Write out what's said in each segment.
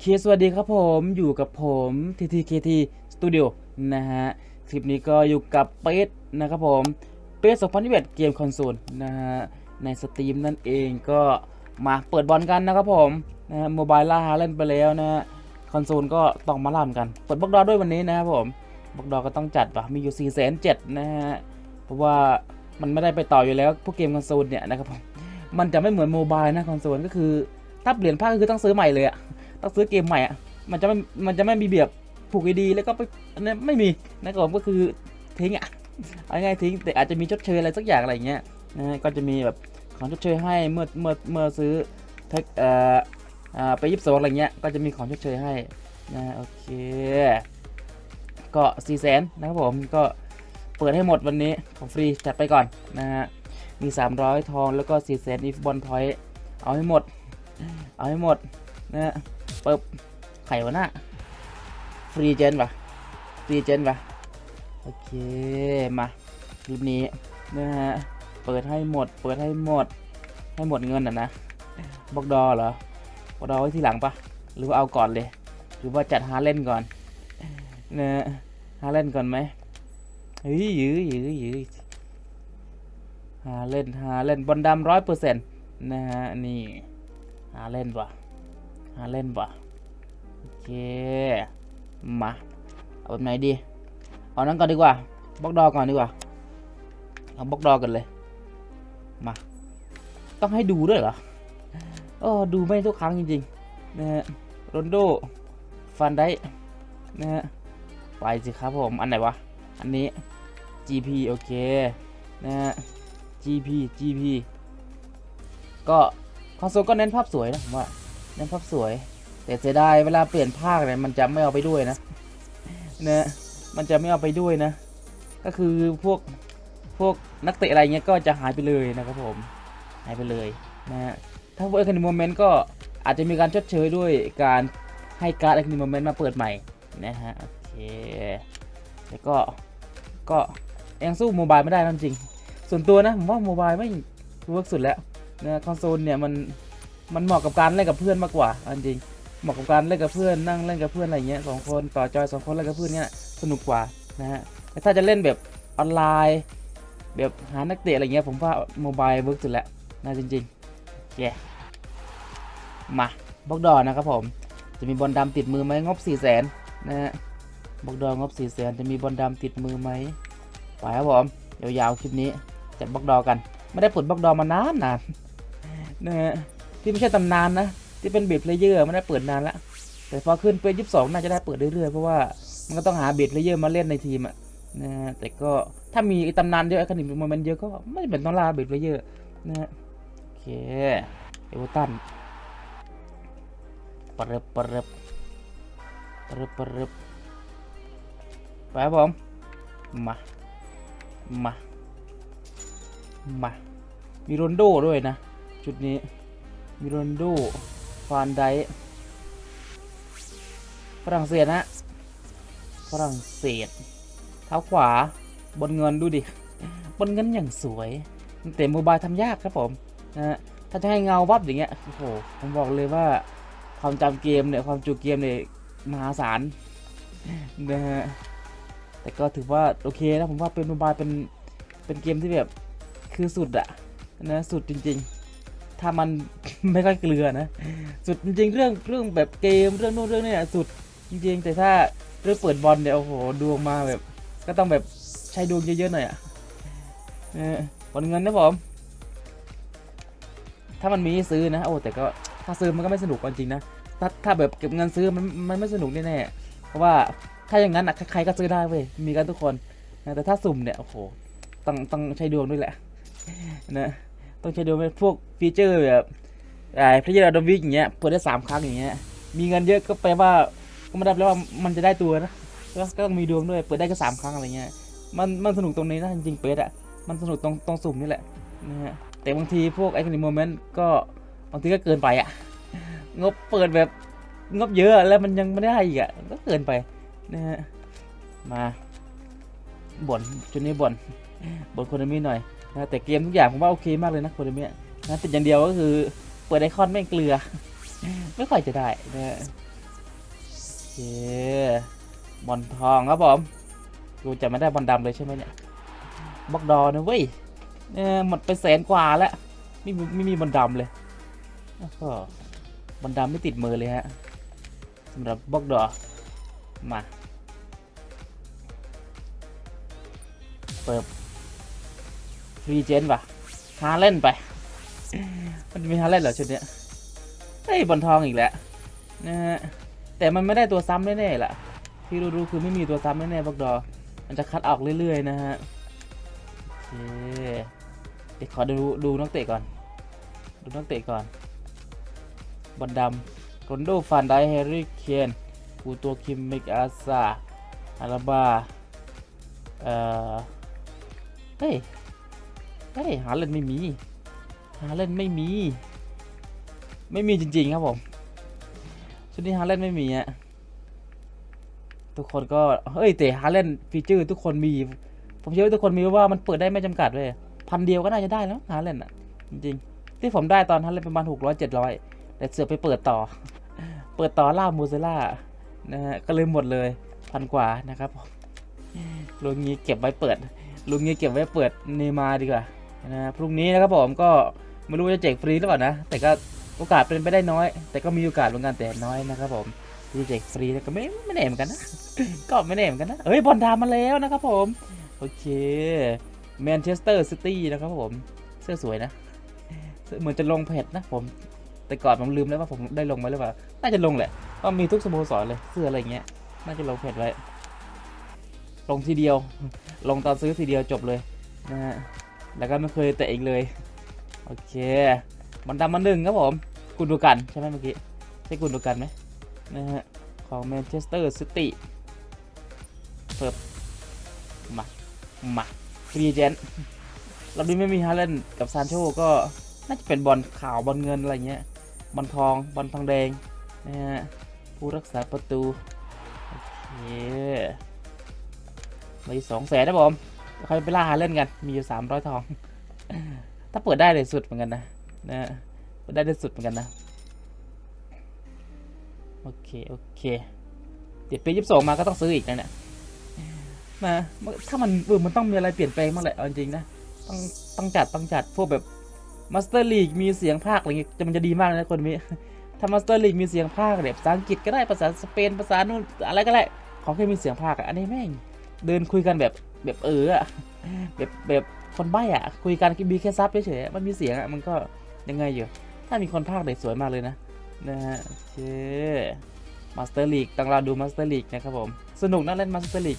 เคสวัสดีครับผมอยู่กับผม TTKT Studio นะฮะคลิปนี้ก็อยู่กับเป๊ดนะครับผมเป๊ด2021เกมคอนโซลนะฮะในสตรีมนั่นเองก็มาเปิดบอลกันนะครับผมนะฮะโมบายล่าฮาเล่นไปแล้วนะฮะคอนโซลก็ต้องมาล่ามกัน เปิดบล็อกดอด้วยวันนี้นะครับผมบล็อกดอก็ต้องจัดว่ะมีอยู่4ี่แสนเจ็ดนะฮะเพราะว่ามันไม่ได้ไปต่ออยู่แล้วพวกเกมคอนโซลเนี่ยนะครับผมมันจะไม่เหมือนโมบายนะคอนโซลก็คือถ้าเปลี่ยนภาคก็คือต้องซื้อใหม่เลยอะ ต้องซื้อเกมใหม่อะมันจะไม่มันจะไม่มีแบบผูกดีแล้วก็ไปอันนี้ไม่มีนะครับผมก็คือทิ้งอะเอาง่ายทิ้งแต่อาจจะมีชดเชยอะไรสักอย่างอะไรเงี้ยนะฮะก็จะมีแบบของชดเชยให้เมื่อเมื่อเมื่อซื้อเทคเอ่ออ่าไปยิบสองอะไรเงี้ยก็จะมีของชดเชยให้นะโอเคก็สี่แสนนะครับผมก็เปิดให้หมดวันนี้ของฟรีจัดไปก่อนนะฮะมี 300 ทองแล้วก็4แสนอีฟบอลพอยต์เอาให้หมด เอาให้หมดนะฮะ ปิบไขวะหน้าฟรีเจนปะฟรีเจนปะโอเคมาคลิปนี้นะฮะเปิดให้หมด เปิดให้หมด ให้หมดเงินอะนะบอกดอเหรอบอกดอไว้ทีหลังปะหรือว่าเอาก่อนเลย หรือว่าจัดหาเล่นก่อนนะหาเล่นก่อนไหมเฮ้ยยื้อยื้อยื้อหาเล่นหาเล่นบอลดำร้อยเปอร์เซ็นต์นะฮะนี่หาเล่นว่ะ หาเล่นวะโอเค มา เอาแบบไหนดี เอานั้นก่อนดีกว่าบล็อกดอก่อนดีกว่า เอาบล็อกดอกันเลย มา ต้องให้ดูด้วยเหรอโอ้ดูไม่ทุกครั้งจริงๆนะฮะโรนโด ฟันได้นะฮะไปสิครับผม อันไหนวะ อันนี้ GP โอเค นะฮะ GP GP ก็คอนโซลก็เน้นภาพสวยนะผมว่า เน้นภาพสวย แต่เสียดายเวลาเปลี่ยนภาคเนี่ยมันจะไม่เอาไปด้วยนะนะมันจะไม่เอาไปด้วยนะ ก็คือพวกพวกนักเตะอะไรเงี้ยก็จะหายไปเลยนะครับผมหายไปเลยนะฮะถ้าเวิร์คนิโมเมนต์ก็อาจจะมีการชดเชยด้วยการให้การ์ดอคนิโมเมนต์มาเปิดใหม่นะฮะโอเคแล้วก็ก็ยังสู้โมบายไม่ได้นะจริง ส่วนตัวนะผมว่าโมบายไม่เวิร์กสุดแล้วนะคอนโซลเนี่ยมัน มันเหมาะกับการเล่นกับเพื่อนมากกว่าเอาจริงเหมาะกับการเล่นกับเพื่อนนั่งเล่นกับเพื่อนอะไรเงี้ยสองคนต่อจอยสองคนเล่นกับเพื่อนเนี่ยสนุกกว่านะฮะแต่ถ้าจะเล่นแบบออนไลน์ แบบหานักเตะอะไรเงี้ยผมว่าโมบายเวิร์กสุดแล้วนะจริงๆโอเคมาบล็อกดอนะครับผมจะมีบอลดำติดมือไหมงบ4ี่แสนนะฮะบล็อกดองบ4ี่แสนจะมีบอลดำติดมือไหมไปครับผมยาวๆคลิปนี้จัดบล็อกดอกัน ไม่ได้ผลบล็อกดอมานานนานนะฮะ ที่ไม่ใช่ตำนานนะ ที่เป็นเบดเพลเยอร์ไม่ได้เปิดนานละแต่พอขึ้นเป็นยี่สิบสองน่าจะได้เปิดเรื่อยๆเพราะว่ามันก็ต้องหาเบดเพลเยอร์มาเล่นในทีมอะนะแต่ก็ถ้ามีตำนานเยอะคณิมมเมนเยอะก็ไม่เป็นต้องลาเบดเพลเยอร์นะฮะโอเคเอเวอร์ตันปรึบปรึบปรึบปรึบไปครับผมมามามามีโรนโดด้วยนะชุดนี้ มีโรนโดฟานไดฝรั่งเศสนะฝรั่งเศสเท้าขวาบนเงินดูดิ บนเงินอย่างสวยแต่โมบายทำยากครับผมนะฮะถ้าจะให้เงาวับอย่างเงี้ยโอ้โหผมบอกเลยว่าความจำเกมเนี่ยความจุเกมเนี่ยมหาศาลนะฮะแต่ก็ถือว่าโอเคนะผมว่าเป็นโมบายเป็นเป็นเกมที่แบบคือสุดอะนะสุดจริง ๆ ถ้ามันไม่ค่อยเกลือนะ สุดจริงเรื่องเรื่องแบบเกมเรื่องนู้นเรื่องนี้อะสุดจริงๆแต่ถ้าเรื่องเปิดบอลเนี่ยโอ้โหดวงมาแบบ ก็ต้องแบบใช้ดวงเยอะๆหน่อยอะเออบอลเงินนะผม ถ้ามันมีซื้อนะ โอ้แต่ก็ถ้าซื้อมันก็ไม่สนุกจริงๆนะถ้าถ้าแบบเก็บเงินซื้อมันมันไม่สนุกแน่ๆเพราะว่าถ้าอย่างนั้นใครก็ซื้อได้เว้ยมีกันทุกคนแต่ถ้าสุ่มเนี่ยโอ้โหต้องต้องใช้ดวงด้วยแหละนะ ต้องใช้ดูเป็นพวกฟีเจอร์แบบไอ้พระเยาดอมวิกอย่างเงี้ยเปิดได้สามครั้งอย่างเงี้ยมีเงินเยอะก็แปลว่าก็ไม่ได้แปลว่ามันจะได้ตัวนะก็ต้องมีดวงด้วยเปิดได้แค่สามครั้งอะไรเงี้ยมันมันสนุกตรงนี้นะจริงๆเปิดอะมันสนุกตรงตรงสุ่มนี่แหละนะฮะแต่บางทีพวกไอ้คนิโมเมนต์ก็บางทีก็เกินไปอะงบเปิดแบบงบเยอะแล้วมันยังไม่ได้อีกอะก็เกินไปนะฮะมาบ่นจุดนี้บ่นบ่นคนนี้หน่อย นะแต่เกมทุกอย่างผมว่าโอเคมากเลยนะโคเดเมียนะติดอย่างเดียวก็คือเปิดไอคอนไม่งเกลือ ไม่ค่อยจะได้นะบอลทองครับผมกูจะไม่ได้บอลดำเลยใช่ไหมเนี่ยบล็อกดอนะเว้ยเออหมดไปแสนกว่าแล้วไม่มีไม่มีบอลดำเลยโอ้โหบอลดำไม่ติดมือเลยฮะสำหรับบล็อกดอมา เปิด รีเจนป่ะฮาเล่นไป มันมีฮาเล่นเหรอชุดเนี้ยเฮ้ยบอลทองอีกแล้วนะฮะแต่มันไม่ได้ตัวซ้ำแน่ๆล่ะ ที่รู้ๆคือไม่มีตัวซ้ำแน่ๆบล็อกดอ มันจะคัดออกเรื่อยๆนะฮะโอเคเดี๋ยวขอดูดูนักเตะก่อน ดูนักเตะก่อนบอลดำโรนโดฟันไดแฮร์รี่เคนปูตัวคิมมิกอาซาอาราบาเอ่อเฮ้ย เฮ้ยหาเล่นไม่มี หาเล่นไม่มี ไม่มีจริงๆครับผมชุดนี้หาเล่นไม่มีอะทุกคนก็เฮ้ยแต่หาเล่นฟีเจอร์ทุกคนมี ผมเชื่อว่าทุกคนมีเพราะว่ามันเปิดได้ไม่จำกัดเลยพันเดียวก็น่าจะได้แล้วหาเล่นอะจริงๆ ที่ผมได้ตอนหาเล่นประมาณหกร้อยเจ็ดร้อยแต่เสือไปเปิดต่อ เปิดต่อล่ามูเซล่านะฮะก็เลยหมดเลยพันกว่านะครับผมลุงงี้เก็บไว้เปิดลุงงี้เก็บไว้เปิดเนมาร์ดีกว่า นะฮะพรุ่งนี้นะครับผมก็ไม่รู้ว่าจะแจกฟรีหรือเปล่านะ แต่ก็โอกาสเป็นไปได้น้อย แต่ก็มีโอกาสเหมือนกันแต่น้อยนะครับผมที่จะแจกฟรีแต่ก็ไม่ไม่แน่เหมือนกันนะก็ไม่แน่เหมือนกันนะเฮ้ยบอลดามาแล้วนะครับผม โอเคแมนเชสเตอร์ซิตี้นะครับผม เสื้อสวยนะเหมือนจะลงเพจนะผม แต่ก่อนผมลืมแล้วว่าผมได้ลงไหมหรือเปล่า น่าจะลงแหละเพราะมีทุกสโมสรเลยเสื้ออะไรเงี้ย น่าจะลงเพจไว้ ลงทีเดียว ลงตอนซื้อทีเดียวจบเลยนะฮะ แล้วก็ไม่เคยแตะอีกเลย โอเค มันดำมันหนึ่งครับผมกุนดูกันใช่ไหมเมื่อกี้ ใช่กุนดูกันไหมนะฮะ ของแมนเชสเตอร์ซิตี้เปิดมา มาฟรีเจนเราดูไม่มีฮาเลนกับซานโชก็น่าจะเป็นบอลขาวบอลเงินอะไรเงี้ยบอลทองบอลทองแดงนะฮะผู้รักษาประตู โอเคมีสองแสนนะผม ใครไปล่าฮาเล่นกัน มีอยู่สามร้อยทอง ถ้าเปิดได้เลยสุดเหมือนกันนะนะเปิดได้เลยสุดเหมือนกันนะ โอเค โอเค เดี๋ยวปียี่สิบสองมาก็ต้องซื้ออีกนะเนี่ยมาถ้ามันเออมันต้องมีอะไรเปลี่ยนแปลงบ้างแหละเอาจริงๆนะ ต้องต้องจัดต้องจัดพวกแบบมาสเตอร์ลีกมีเสียงภาคอะไรเงี้ยจะมันจะดีมากนะคนนี้ถ้ามาสเตอร์ลีกมีเสียงภาคแบบภาษาอังกฤษก็ได้ภาษาสเปนภาษาโนู่นอะไรก็ได้ขอแค่มีเสียงภาคอันนี้แม่งเดินคุยกันแบบ แบบเอออะแบบแบบคนใบ้อะคุยกันมีแค่ซับเฉยๆมันมีเสียงอะมันก็ยังไงอยู่ ถ้ามีคนภาคได้สวยมากเลยนะนะฮะโอเคมาสเตอร์ลีกต้องเราดูมาสเตอร์ลีกนะครับผม สนุกนะเล่นมาสเตอร์ลีก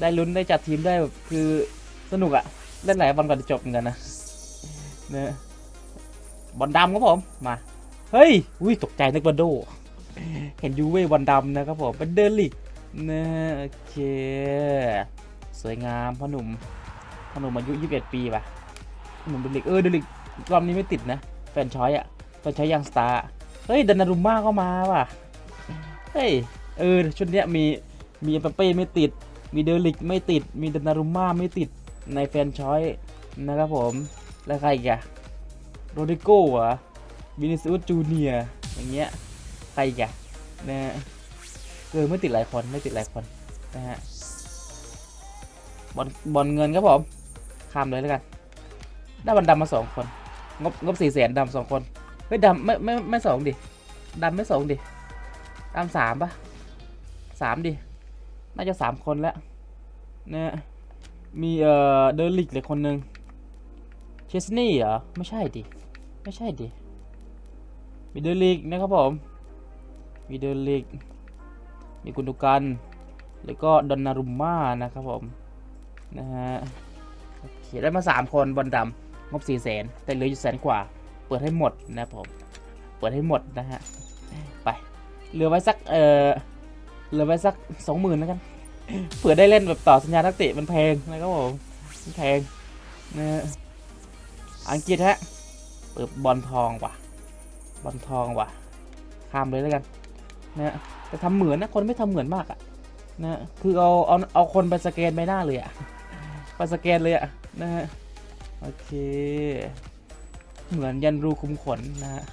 ได้ลุ้นได้จัดทีมได้แบบคือสนุกอะเล่นหลายวันก่อนจะจบเหมือนกันนะนี่ยบอลดำครับผมมา เฮ้ยอุ้ยตกใจนึกว่าโด เห็นยูเว่บอลดำนะครับผมเป็นเดลิกนะโอเค สวยงามพ่อหนุ่มพ่อหนุ่มอายุ 21 ปีป่ะหนุ่มเดลิกเออเดลิกรอบนี้ไม่ติดนะแฟนชอยอะแฟนชอยยังสตาร์เฮ้ยดันารุมม่าก็มาว่ะเฮ้ยเออชุดเนี้ยมีมีเอมเปเป้ไม่ติด มีเดลิกไม่ติด มีดันารุมม่าไม่ติดในแฟนชอยนะครับผมแล้วใครอีกอะโรดิโก้เหรอวินิซิอุสจูเนียอย่างเงี้ยใครอีกอะนะเออไม่ติดหลายคนไม่ติดหลายคนนะฮะ บอลบอลเงินครับผมข้ามเลยแล้วกัน ได้บอลดำมาสองคน งบงบสี่แสนดำสองคน เฮ้ยดำไม่ไม่ไม่สองดิดำไม่สองดิดำสามปะสามดิ น่าจะสามคนแล้วเนะฮะมีเอ่อเดลิกเลยคนหนึ่งเชสนี่เหรอ ไม่ใช่ดิ ไม่ใช่ดิ มีเดลิกนะครับผม มีเดลิก มีกุนดุกัน แล้วก็ดอนนารุมม่านะครับผม นะฮะโอเคได้มา 3 คนบอลดำงบ4 0 0แสนแต่เหลืออยู่แสนกว่า เปิดให้หมดนะครับผม เปิดให้หมดนะฮะ ไป เหลือไว้สัก เออเหลือไว้สักสองหมื่นแล้วกัน เผื่อได้เล่นแบบต่อสัญญานักเตะมันแพงนะครับผมมันแพงนะอังกฤษฮะ เปิดบอลทองว่ะ บอลทองว่ะ ข้ามเลยแล้วกันนะแต่ทำเหมือนนะ คนไม่ทำเหมือนมากอะนะ คือเอาเอาเอาคนไปสแกนใบหน้าเลยอะ ปสแกนเลยอะนะฮะโอเค เหมือนยันรูคุมขนนะฮะ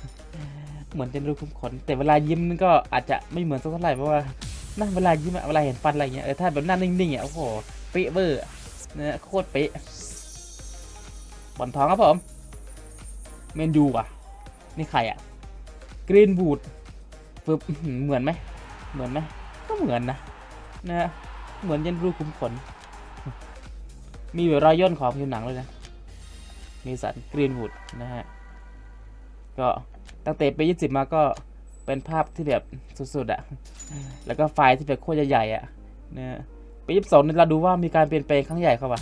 เหมือนจะรูขุมขน แต่เวลายิ้มมันก็อาจจะไม่เหมือนสักเท่าไหร่เพราะว่าหน้าเวลายิ้มอะเวลาเห็นฟันอะไรเงี้ยเออถ้าแบบหน้านิ่งๆอะโอ้โหเป๊ะเวอร์อะนะโคตรเป๊ะบอลทองครับผมเมนยูอะนี่ใครอะกรีนบูดปึ๊บเหมือนไหมเหมือนไหมก็เหมือนนะนะฮะเหมือนยันรูขุมขน มีแบบรอยย่นของผิวหนังเลยนะมีสันกรีนวูดนะฮะ ก็ตั้งแต่ปี20 มาก็เป็นภาพที่แบบสุดๆอะแล้วก็ไฟล์ที่แบบโคตรใหญ่ๆอะนะฮะปี 22นี่เราดูว่ามีการเปลี่ยนแปลงครั้งใหญ่เข้ามา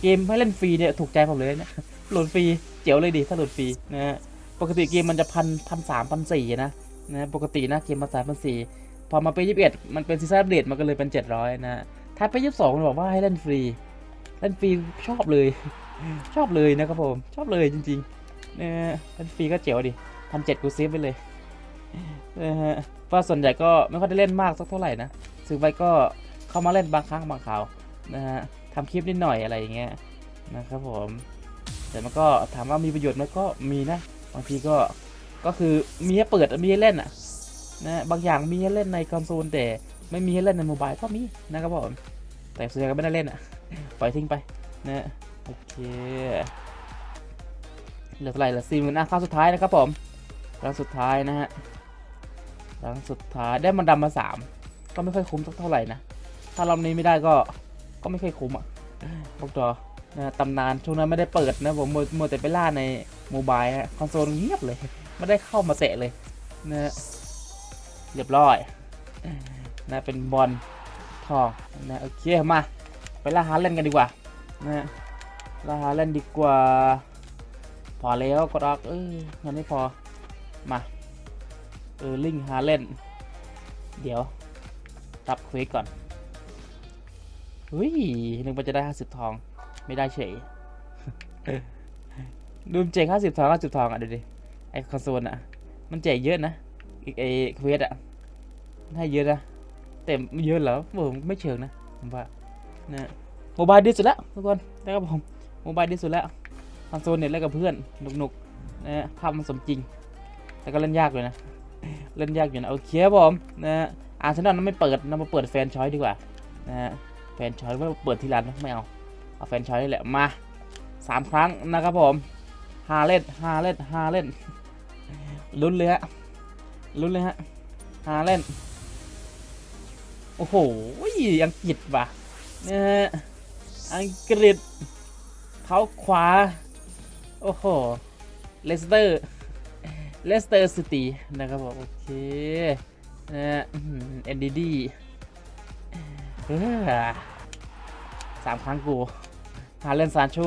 เกมให้เล่นฟรีเนี่ยถูกใจผมเลยนะโหลดฟรีเจ๋วเลยดิถ้าโหลดฟรีนะฮะปกติเกมมันจะพันพันสามพันสี่นะนะปกตินะเกมมาสามพันสี่พอมาป็นยี่สิบเอ็ดมันเป็นซีซั่นเดตมันก็เลยเป็นเจ็ดร้อยนะถ้าไปยี่สิบสองมันบอกว่าให้เล่นฟรี เล่นฟรีชอบเลย ชอบเลยนะครับผม ชอบเลยจริงๆนะฮะเล่นฟรีก็เจ๋วดิพันเจ็ดกูเซฟไปเลยนะฮะเพราะส่วนใหญ่ก็ไม่ค่อยได้เล่นมากสักเท่าไหร่นะซื้อไปก็เข้ามาเล่นบางครั้งบางคราวนะฮะทำคลิปนิดหน่อยอะไรอย่างเงี้ยนะครับผมแต่มันก็ถามว่ามีประโยชน์ไหมก็มีนะบางทีก็ก็คือมีให้เปิดมีให้เล่นอะนะบางอย่างมีให้เล่นในคอนโซลแต่ไม่มีให้เล่นในโมบายก็มีนะครับผมแต่ส่วนใหญ่ก็ไม่ได้เล่นอะ ปล่อยทิ้งไปนะโอเคเหลือเท่าไหร่เหลือสี่หมื่นอะครั้งสุดท้ายนะครับผมครั้งสุดท้ายนะฮะครั้งสุดท้ายได้มันดำมาสามก็ไม่ค่อยคุ้มสักเท่าไหร่นะถ้ารอบนี้ไม่ได้ก็ก็ไม่ค่อยคุ้มอะบอกต่อนะตำนานช่วงนั้นไม่ได้เปิดนะผมมัวมัวแต่ไปล่าในโมบายฮะคอนโซลเงียบเลยไม่ได้เข้ามาเตะเลยนะเรียบร้อยนะเป็นบอลทองนะโอเคมา ล่าหาเล่นกันดีกว่านะฮะล่าหาเล่นดีกว่า พอแล้วก็รักเอองั้นไม่พอมาเออลิงหาเล่นเดี๋ยวรับเควสก่อนเฮ้ยนึกว่าจะได้ห้าสิบทองไม่ได้เฉยดูมเจ๋งห้าสิบทองห้าสิบทองอะดูดิไอคอนโซลอะ มันแจกเยอะนะอีกไอเควสอะให้เยอะนะแต่ไม่เยอะเหรอผมไม่เชิงนะผมว่า นะโมบายดีสุดแล้วทุกคนนะครับผมโมบายดีสุดแล้วคอนโซลเนี่ยเล่นกับเพื่อนหนุกๆนะภาพมันสมจริง แต่ก็เล่นยากเลยนะ เล่นยากอยู่นะโอเคครับผมนะอาร์เซนอลนั้นไม่เปิดนะมาเปิดแฟนชอยดีกว่านะฮะแฟนชอยว่าเปิดที่ร้านไม่เอาเอาแฟนชอยนี่แหละมาสามครั้งนะครับผมฮาเล่นฮาเล่นฮาเล่นลุ้นเลยฮะลุ้นเลยฮะฮาเล่นโอ้โหอังกฤษว่ะ นะฮะอังกฤษเท้าขวา โอ้โห เลสเตอร์ เลสเตอร์ซิตี้นะครับผมโอเคนะฮะเอ็นดีดีสามครั้งกูฮาเล่นซานโช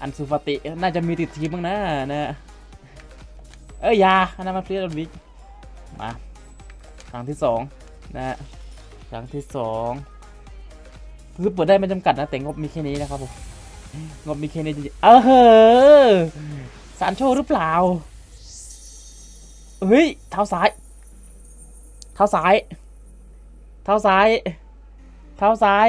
อันซูฟาติ น่าจะมีติดทีมบ้างนะนะเอ้ยอยาอันนั้นมันเฟรียร์วิกมา ครั้งที่สองนะ ครั้งที่สอง คือเปิดได้ไม่จำกัดนะแต่งบมีแค่นี้นะครับผมงบมีแค่นี้จริงๆเออเฮ้อซานโชหรือเปล่าเฮ้ยเท้าซ้าย เท้าซ้าย เท้าซ้าย เท้าซ้าย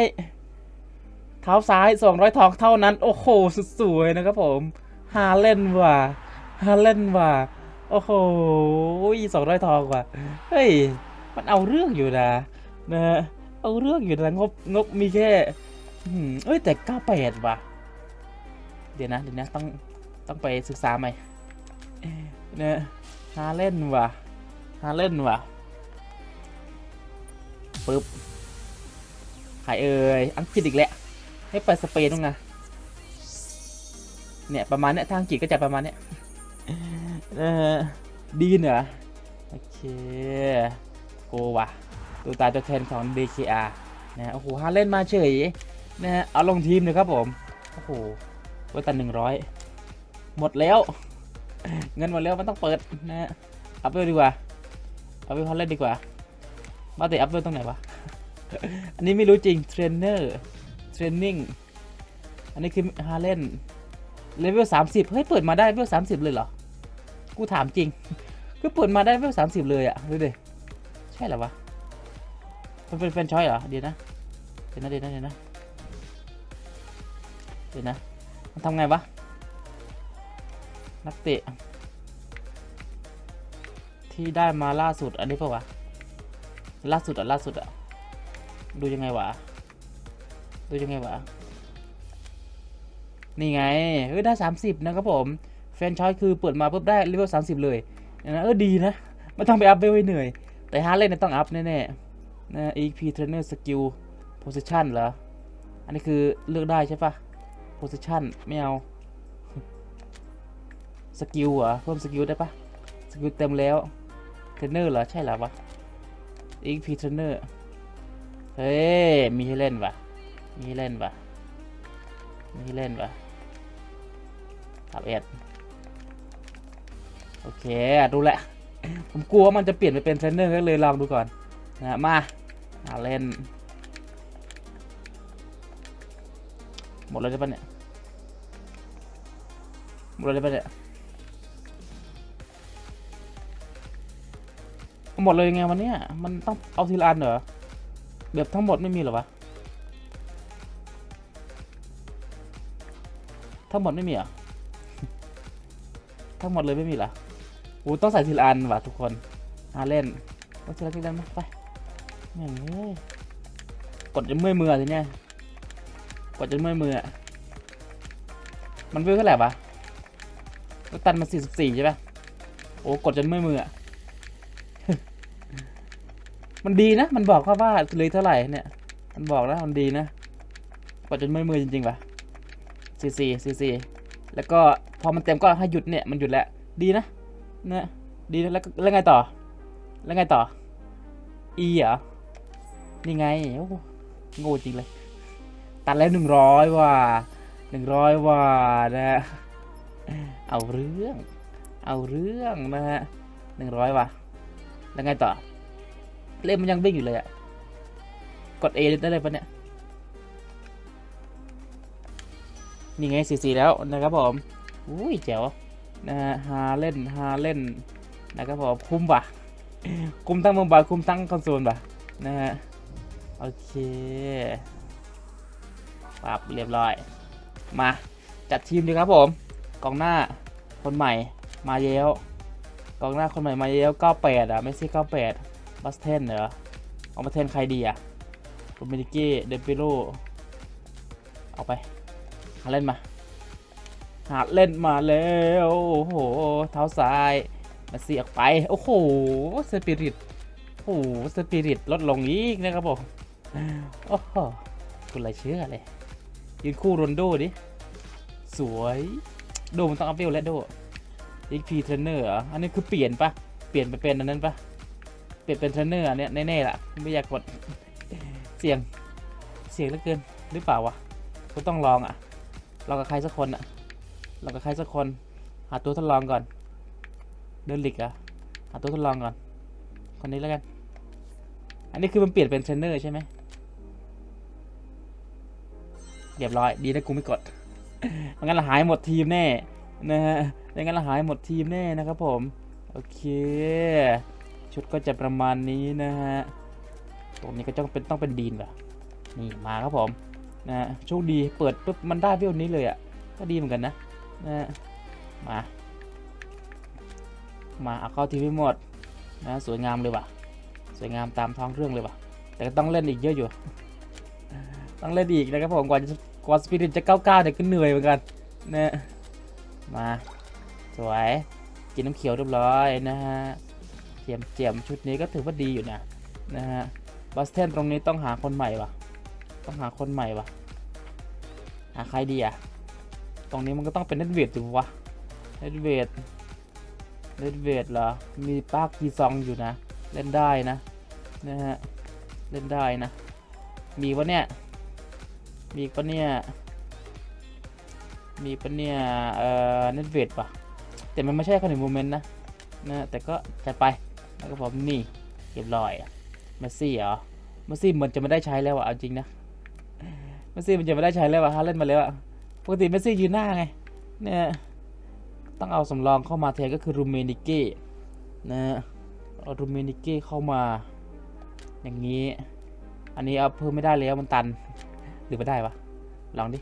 เท้าซ้าย200ทองเท่านั้น โอ้โหสุดสวยนะครับผมฮาเล่นว่ะฮาเล่นว่ะโอ้โหสองร้อยทองว่ะเฮ้ยมันเอาเรื่องอยู่นะนะ เอาเรื่องอยู่นะงบงบมีแค่อื้อหือเอ้ยแต่98ว่ะ เดี๋ยวนะเดี๋ยวนะต้องต้องไปศึกษาใหม่นะฮาเล่นว่ะฮาเล่นว่ะปึ๊บขายเอ่ยอังกฤษอีกแล้วให้ไปสเปนต้องไงเนี่ยประมาณเนี้ยทางอังกฤษก็จะประมาณเนี้ยเออดีนเหรอโอเคโกว่ะ ตัวตายตัวแทนของ DKR นะฮะโอ้โหฮาเล่นมาเฉยนะฮะเอาลงทีมเลยครับผมโอ้โหไว้ตันหนึ่งร้อยหมดแล้ว เงินหมดแล้วมันต้องเปิดนะฮะอัพเวลดีกว่าอัพเวลฮาเล่นดีกว่ามาแต่อัพเวลตรงไหนวะอันนี้ไม่รู้จริงเทรนเนอร์เทรนนิ่งอันนี้คือฮาเล่นเลเวลสามสิบเฮ้ยเปิดมาได้เลเวลสามสิบเลยเหรอกูถามจริง คือเปิดมาได้เลเวลสามสิบเลยอะดูดิใช่เหรอวะ มันเป็นแฟนชอยเหรอ เดี๋ยวนะ เดี๋ยวนะ เดี๋ยวนะ เดี๋ยวนะ เดี๋ยวนะ มันทำไงวะ นักเตะ ที่ได้มาล่าสุด อันนี้ปะวะ ล่าสุดอะ ล่าสุดอะ ดูยังไงวะ ดูยังไงวะ นี่ไง เฮ้ย ได้ 30 นะครับผม แฟนชายคือเปิดมาปุ๊บได้เลเวล30 เลยนะเออดีนะ ไม่ต้องไปอัพเวลให้เหนื่อย แต่ฮาร์เลนเนี่ยต้องอัพแน่ๆ นะ EP Trainer Skill Position เหรอ อันนี้คือเลือกได้ใช่ปะ Position ไม่เอา สกิลเหรอ เพิ่มสกิลได้ปะ สกิลเต็มแล้วเทรนเนอร์เหรอ ใช่หรอวะ XP เทรนเนอร์เฮ้ย มีให้เล่นปะมีให้เล่นปะมีให้เล่นปะอับเอ็ดโอเค ดูแหละ ผมกลัวว่ามันจะเปลี่ยนไปเป็นเทรนเนอร์ก็เลยลองดูก่อนนะมาาเล่น หมดเลยได้ปะเนี่ย หมดเลยได้ปะเนี่ย หมดเลยยังไงวันเนี้ยมันต้องเอาทีละอันเหรอ แบบทั้งหมดไม่มีหรอวะ ทั้งหมดไม่มีเหรอทั้งหมดเลยไม่มีเหรอโอ้ต้องใส่ทีละอันว่ะทุกคนอาเล่นเอาทีละทีละมาไป แม่งเอ้กดจนเมื่อยมือทีเนี้ยกดจนเมื่อยมืออะมันเวลเท่าไหร่ปะก็ตันมาสี่สิบสี่ใช่ปะโอ้กดจนเมื่อยมืออะมันดีนะ มันบอกเขาว่าเลยเท่าไหร่เนี่ย มันบอกนะมันดีนะ กดจนเมื่อยมือจริงๆปะสี่สี่สี่สี่แล้วก็พอมันเต็มก็ให้หยุดเนี่ย มันหยุดแล้ว ดีนะ เนี่ย ดีแล้วแล้วไงต่อ แล้วไงต่อ E เหรอ นี่ไงโอ้โง่จริงเลย ตัดแล้วหนึ่งร้อยว่าหนึ่งร้อยว่านะฮะเอาเรื่อง เอาเรื่องนะฮะหนึ่งร้อยว่ะแล้วไงต่อ เล่มมันยังวิ่งอยู่เลยอะกด A ได้เลยปะเนี่ย นี่ไงสีสีแล้วนะครับผม อุ้ยแจ๋วนะฮะฮาเล่นฮาเล่นนะครับผมคุ้มปะคุ้มทั้งมือบายคุ้มทั้งคอนโซลปะนะฮะ โอเคปรับเรียบร้อย มา จัดทีมดีครับผม กองหน้าคนใหม่มาเยลกองหน้าคนใหม่มาเยล98 อะไม่ใช่98 บัสเทนเหรอเอามาเทนใครดีอะโรเมนิกี้เดปิโลเอาไปหาเล่นมา หาเล่นมาแล้วโอ้โห เท้าซ้ายมาเสียกไป โอ้โหสปิริตโอ้โหสปิริตลดลงอีกนะครับผม โอ้โหคุณอะไรเชื่อเลย ยืนคู่โรนโดดิ สวย โดมันต้องอัพเวลและโด XP Trainer เหรออันนี้คือเปลี่ยนปะเปลี่ยนไปเป็นอันนั้นปะเปลี่ยนเป็นเทรนเนอร์อันเนี้ยแน่ๆละไม่อยากกด เสียง เสียงเหลือเกิน หรือเปล่าวะ ก็ต้องลองอะ ลองกับใครสักคนอะ ลองกับใครสักคน หาตัวทดลองก่อน เดินหลิกอะหาตัวทดลองก่อน คนนี้แล้วกัน อันนี้คือมันเปลี่ยนเป็นเทรนเนอร์ใช่ไหม เรียบร้อยดีนะกูไม่กดไม่งั้นเราหายหมดทีมแน่นะฮะไม่งั้นเราหายหมดทีมแน่นะครับผมโอเคชุดก็จะประมาณนี้นะฮะตรงนี้ก็ต้องเป็นต้องเป็นดีนเหรอนี่มาครับผมนะฮะโชคดีเปิดปุ๊บมันได้เวลนี้เลยอะ่ะก็ดีเหมือนกันนะนะฮะมา มาเอาเข้าทีมให้หมดนะสวยงามเลยว่ะสวยงามตามท้องเรื่องเลยว่ะแต่ก็ต้องเล่นอีกเยอะอยู่ ต้องเล่นอีกนะครับผมกว่าจะ กว่าสปิริตจะก้าวๆเนี่ยก็เหนื่อยเหมือนกันนะมาสวยกินน้ำเขียวเรียบร้อยนะฮะเจียมเจียมชุดนี้ก็ถือว่าดีอยู่นะนะฮะบัสเทนตรงนี้ต้องหาคนใหม่วะต้องหาคนใหม่วะหาใครดีอะตรงนี้มันก็ต้องเป็นเน็ตเวทดูกวะเน็ตเวทเน็ตเวทเหรอ มีปาร์คกีซองอยู่นะ เล่นได้นะ นะฮะ เล่นได้นะ มีวะเนี่ย มีปะเนี่ย มีปะเนี่ย เอ่อเน็ตเวทปะแต่มันไม่ใช่แค่หนึ่งโมเมนต์นะนะแต่ก็จัดไปแล้วก็ผมนี่เรียบร้อยเมสซี่เหรอเมสซี่เหมือนจะไม่ได้ใช้แล้วอะเอาจริงนะเมสซี่มันจะไม่ได้ใช้แล้วอะฮาเล่นมาแล้วอะปกติเมสซี่ยืนหน้าไงเนี่ยต้องเอาสำรองเข้ามาแทนก็คือรูเมนิเก้นะเอารูเมนิเก้เข้ามา อย่างนี้ อันนี้เอาเพิ่มไม่ได้แล้วมันตัน หรือไม่ได้วะ ลองดิ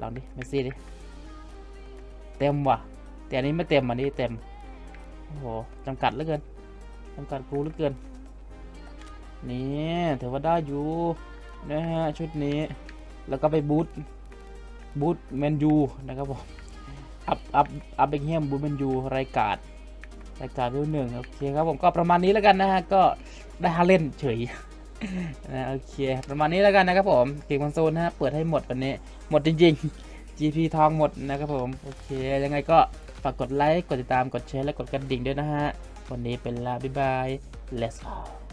ลองดิเมสซี่ดิ เต็มว่ะ แต่อันนี้ไม่เต็มอันนี้เต็ม โอ้โหจำกัดเหลือเกินจำกัดกูเหลือเกิน นี่ถือว่าได้อยู่นะฮะชุดนี้ แล้วก็ไปบูทบูทแมนยูนะครับผม อัพ อัพ อัพเบคแฮมบูทแมนยูรายการรายการวิวหนึ่งโอเคครับผมก็ประมาณนี้แล้วกันนะฮะ ก็ได้ฮาเล่นเฉย นะโอเคประมาณนี้แล้วกันนะครับผมเกมคอนโซลนะฮะเปิดให้หมดวันนี้ หมดจริงๆ GP ทองหมดนะครับผม โอเค ยังไงก็ฝากกดไลค์ กดติดตาม กดแชร์ และกดกระดิ่งด้วยนะฮะ วันนี้เป็นลาบ๊ายบาย let's go